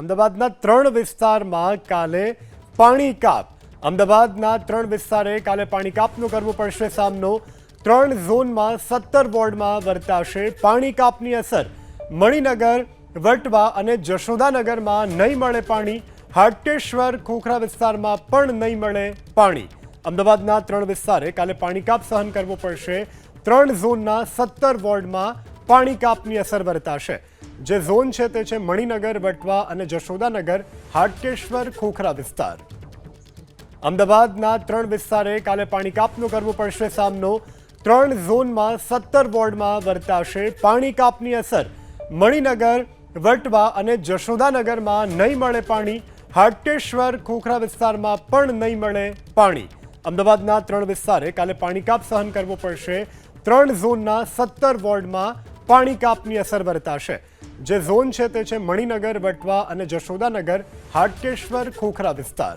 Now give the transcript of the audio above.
અમદાવાદના ત્રણ વિસ્તારમાં કાલે પાણી કાપ. અમદાવાદના ત્રણ વિસ્તારે કાલે પાણી કાપનો કરવો પડશે. સામનો ત્રણ ઝોનમાં સત્તર વોર્ડમાં વર્તાશે પાણી કાપની અસર. મણિનગર, વટવા અને જશોદાનગરમાં નહીં મળે પાણી. હાટેશ્વર, ખોખરા વિસ્તારમાં પણ નહીં મળે પાણી. અમદાવાદના ત્રણ વિસ્તારે કાલે પાણી કાપ સહન કરવો પડશે. ત્રણ ઝોનના સત્તર વોર્ડમાં પાણી કાપની અસર વર્તાશે. જે ઝોન છે તે છે મણિનગર વટવા અને જશોદાનગર, હાટકેશ્વર, ખોખરા વિસ્તાર. અમદાવાદના ત્રણ વિસ્તારે કાલે પાણી કાપનો કરવો પડશે સામનો. ત્રણ ઝોનમાં સત્તર વોર્ડમાં વર્તાશે પાણી કાપની અસર. મણિનગર, વટવા અને જશોદાનગરમાં નહીં મળે પાણી. હાટકેશ્વર, ખોખરા વિસ્તારમાં પણ નહીં મળે પાણી. અમદાવાદના ત્રણ વિસ્તારે કાલે પાણી કાપ સહન કરવો પડશે. ત્રણ ઝોનના સત્તર વોર્ડમાં પાણી કાપની અસર વર્તાશે. જે ઝોન છે તે છે મણિનગર, વટવા અને જશોદાનગર, હાટકેશ્વર, ખોખરા વિસ્તાર.